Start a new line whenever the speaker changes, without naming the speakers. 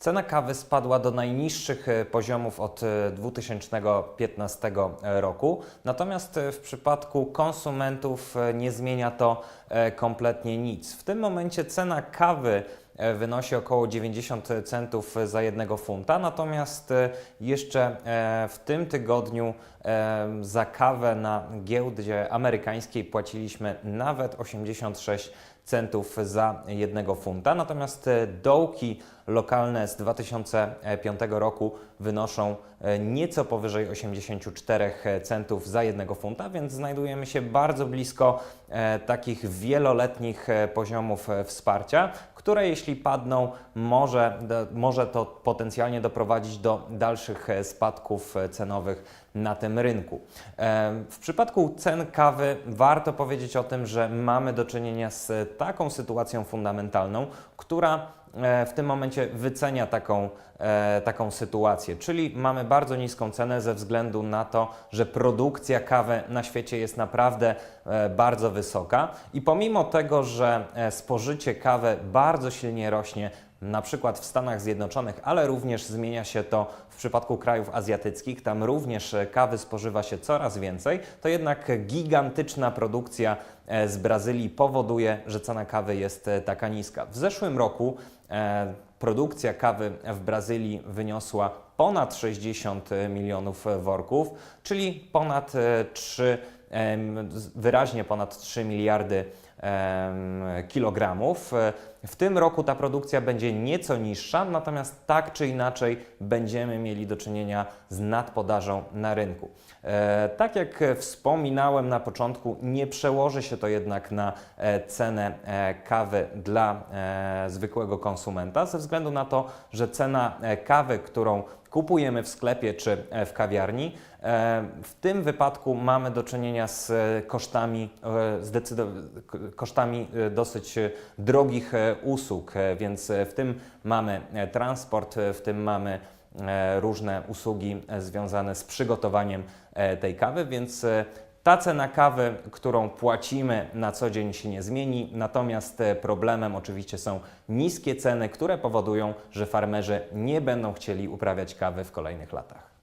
Cena kawy spadła do najniższych e, poziomów od e, 2015 roku, natomiast e, w przypadku konsumentów e, nie zmienia to e, kompletnie nic. W tym momencie cena kawy e, wynosi około 90 centów za jednego funta, natomiast e, jeszcze e, w tym tygodniu e, za kawę na giełdzie amerykańskiej płaciliśmy nawet 86 centów za jednego funta, natomiast e, dołki lokalne z 2005 roku wynoszą e, nieco powyżej 84 centów za jednego funta, więc znajdujemy się bardzo blisko e, takich wieloletnich e, poziomów e, wsparcia, które jeśli padną, może, może to potencjalnie doprowadzić do dalszych e, spadków e, cenowych na tym rynku. E, W przypadku cen kawy warto powiedzieć o tym, że mamy do czynienia z taką sytuacją fundamentalną, która e, w tym momencie wycenia taką, e, taką sytuację. Czyli mamy bardzo niską cenę ze względu na to, że produkcja kawy na świecie jest naprawdę e, bardzo wysoka i pomimo tego, że e, spożycie kawy bardzo silnie rośnie, na przykład w Stanach Zjednoczonych, ale również zmienia się to w przypadku krajów azjatyckich, tam również e, kawy spożywa się coraz więcej, to jednak gigantyczna produkcja e, z Brazylii powoduje, że cena kawy jest e, taka niska. W zeszłym roku produkcja kawy w Brazylii wyniosła ponad 60 milionów worków, czyli ponad e, 3, em, z- wyraźnie ponad 3 miliardy kilogramów. W tym roku ta produkcja będzie nieco niższa, natomiast tak czy inaczej będziemy mieli do czynienia z nadpodażą na rynku. E, tak jak wspominałem na początku, nie przełoży się to jednak na e, cenę e, kawy dla zwykłego konsumenta, ze względu na to, że cena kawy, którą kupujemy w sklepie czy w kawiarni, w tym wypadku mamy do czynienia z kosztami, kosztami e, dosyć e, drogich e, usług, więc w tym mamy transport, w tym mamy różne usługi związane z przygotowaniem tej kawy, więc ta cena kawy, którą płacimy na co dzień się nie zmieni, natomiast problemem oczywiście są niskie ceny, które powodują, że farmerzy nie będą chcieli uprawiać kawy w kolejnych latach.